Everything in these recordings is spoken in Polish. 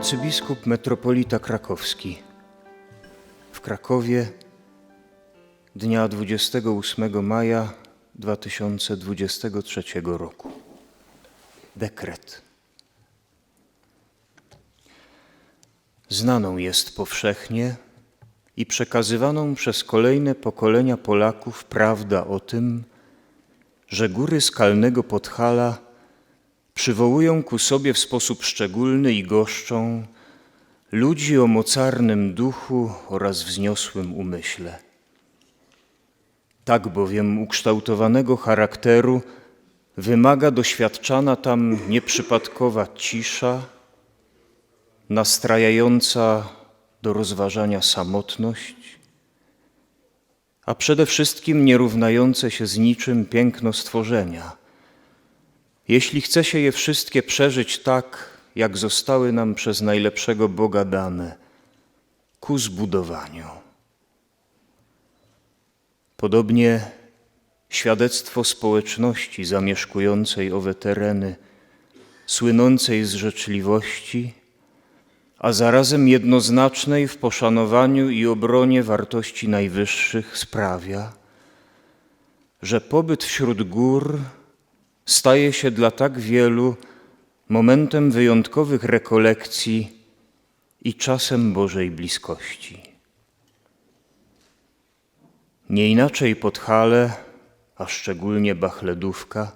Arcybiskup metropolita krakowski w Krakowie dnia 28 maja 2023 roku. Dekret. Znaną jest powszechnie i przekazywaną przez kolejne pokolenia Polaków prawda o tym, że góry skalnego Podhala przywołują ku sobie w sposób szczególny i goszczą ludzi o mocarnym duchu oraz wzniosłym umyśle. Tak bowiem ukształtowanego charakteru wymaga doświadczana tam nieprzypadkowa cisza, nastrajająca do rozważania samotność, a przede wszystkim nierównające się z niczym piękno stworzenia. Jeśli chce się je wszystkie przeżyć tak, jak zostały nam przez najlepszego Boga dane, ku zbudowaniu. Podobnie świadectwo społeczności zamieszkującej owe tereny, słynącej z życzliwości, a zarazem jednoznacznej w poszanowaniu i obronie wartości najwyższych sprawia, że pobyt wśród gór staje się dla tak wielu momentem wyjątkowych rekolekcji i czasem Bożej bliskości. Nie inaczej Podhale, a szczególnie Bachledówka,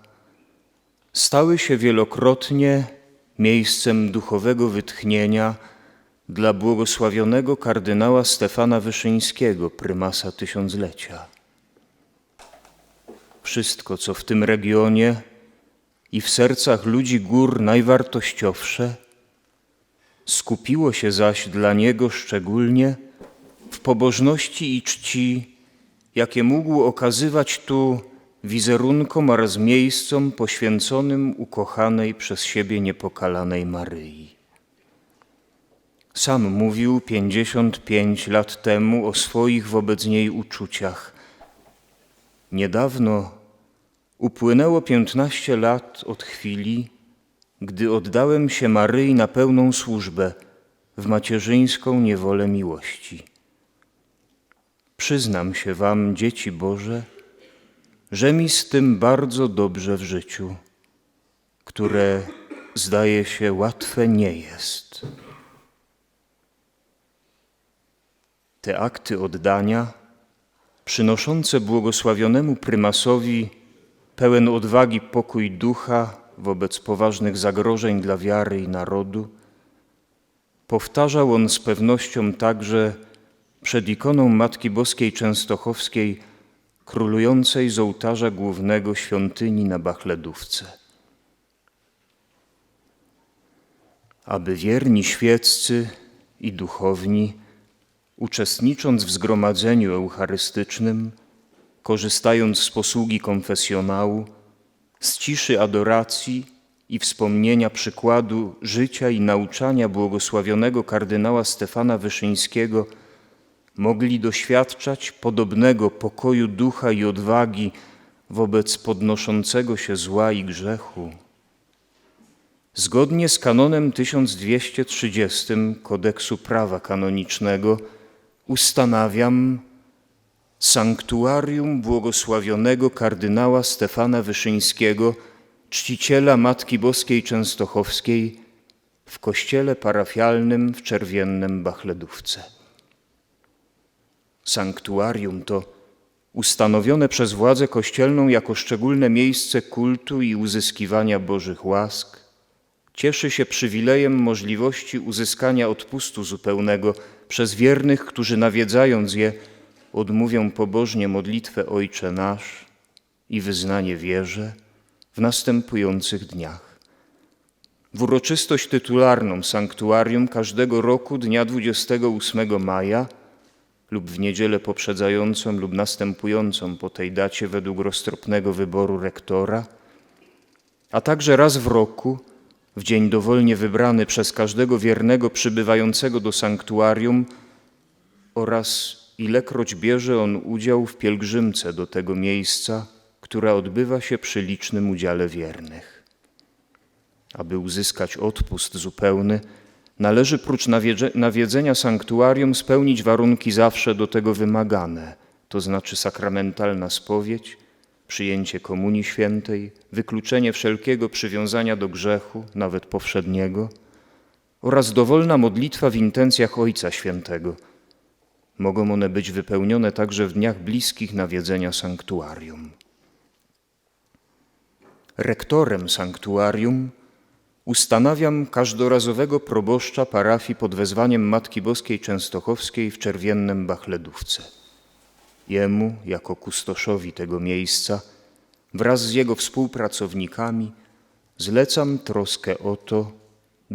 stały się wielokrotnie miejscem duchowego wytchnienia dla błogosławionego kardynała Stefana Wyszyńskiego, prymasa tysiąclecia. Wszystko, co w tym regionie i w sercach ludzi gór najwartościowsze, skupiło się zaś dla niego szczególnie w pobożności i czci, jakie mógł okazywać tu wizerunkom oraz miejscom poświęconym ukochanej przez siebie niepokalanej Maryi. Sam mówił pięćdziesiąt pięć lat temu o swoich wobec niej uczuciach. Niedawno upłynęło piętnaście lat od chwili, gdy oddałem się Maryi na pełną służbę w macierzyńską niewolę miłości. Przyznam się wam, dzieci Boże, że mi z tym bardzo dobrze w życiu, które zdaje się łatwe nie jest. Te akty oddania, przynoszące błogosławionemu prymasowi pełen odwagi pokój ducha wobec poważnych zagrożeń dla wiary i narodu, powtarzał on z pewnością także przed ikoną Matki Boskiej Częstochowskiej, królującej z ołtarza głównego świątyni na Bachledówce. Aby wierni świeccy i duchowni, uczestnicząc w zgromadzeniu eucharystycznym, korzystając z posługi konfesjonału, z ciszy adoracji i wspomnienia przykładu życia i nauczania błogosławionego kardynała Stefana Wyszyńskiego, mogli doświadczać podobnego pokoju ducha i odwagi wobec podnoszącego się zła i grzechu. Zgodnie z kanonem 1230 kodeksu prawa kanonicznego ustanawiam sanktuarium błogosławionego kardynała Stefana Wyszyńskiego, czciciela Matki Boskiej Częstochowskiej w kościele parafialnym w Czerwiennem Bachledówce. Sanktuarium to ustanowione przez władzę kościelną jako szczególne miejsce kultu i uzyskiwania Bożych łask, cieszy się przywilejem możliwości uzyskania odpustu zupełnego przez wiernych, którzy nawiedzając je odmówią pobożnie modlitwę Ojcze Nasz i wyznanie wierze w następujących dniach. W uroczystość tytularną sanktuarium każdego roku dnia 28 maja lub w niedzielę poprzedzającą lub następującą po tej dacie według roztropnego wyboru rektora, a także raz w roku, w dzień dowolnie wybrany przez każdego wiernego przybywającego do sanktuarium oraz ilekroć bierze on udział w pielgrzymce do tego miejsca, która odbywa się przy licznym udziale wiernych. Aby uzyskać odpust zupełny, należy prócz nawiedze- nawiedzenia sanktuarium spełnić warunki zawsze do tego wymagane, to znaczy sakramentalna spowiedź, przyjęcie Komunii Świętej, wykluczenie wszelkiego przywiązania do grzechu, nawet powszedniego, oraz dowolna modlitwa w intencjach Ojca Świętego. Mogą one być wypełnione także w dniach bliskich nawiedzenia sanktuarium. Rektorem sanktuarium ustanawiam każdorazowego proboszcza parafii pod wezwaniem Matki Boskiej Częstochowskiej w Czerwiennem Bachledówce. Jemu, jako kustoszowi tego miejsca, wraz z jego współpracownikami, zlecam troskę o to,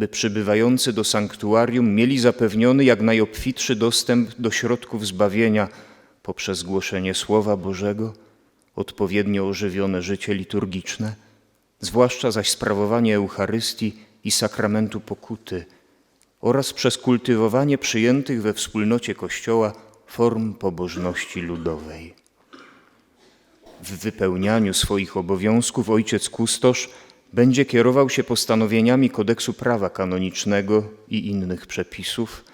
by przybywający do sanktuarium mieli zapewniony jak najobfitszy dostęp do środków zbawienia poprzez głoszenie Słowa Bożego, odpowiednio ożywione życie liturgiczne, zwłaszcza zaś sprawowanie Eucharystii i sakramentu pokuty oraz przez kultywowanie przyjętych we wspólnocie Kościoła form pobożności ludowej. W wypełnianiu swoich obowiązków ojciec kustosz będzie kierował się postanowieniami kodeksu prawa kanonicznego i innych przepisów,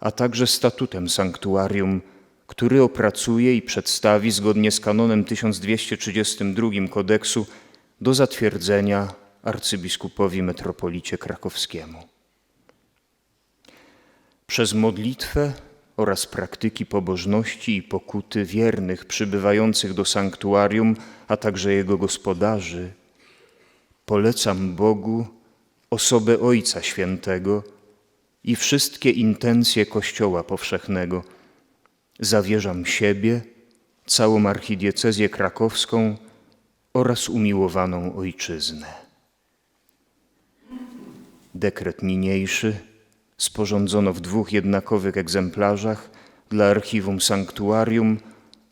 a także statutem sanktuarium, który opracuje i przedstawi zgodnie z kanonem 1232 kodeksu do zatwierdzenia arcybiskupowi metropolicie krakowskiemu. Przez modlitwę oraz praktyki pobożności i pokuty wiernych przybywających do sanktuarium, a także jego gospodarzy, polecam Bogu osobę Ojca Świętego i wszystkie intencje Kościoła Powszechnego. Zawierzam siebie, całą archidiecezję krakowską oraz umiłowaną Ojczyznę. Dekret niniejszy sporządzono w dwóch jednakowych egzemplarzach dla Archiwum Sanktuarium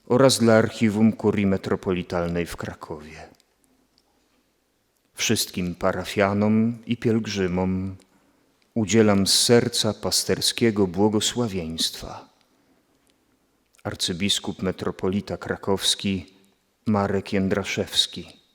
oraz dla Archiwum Kurii Metropolitalnej w Krakowie. Wszystkim parafianom i pielgrzymom udzielam z serca pasterskiego błogosławieństwa. Arcybiskup metropolita krakowski Marek Jędraszewski.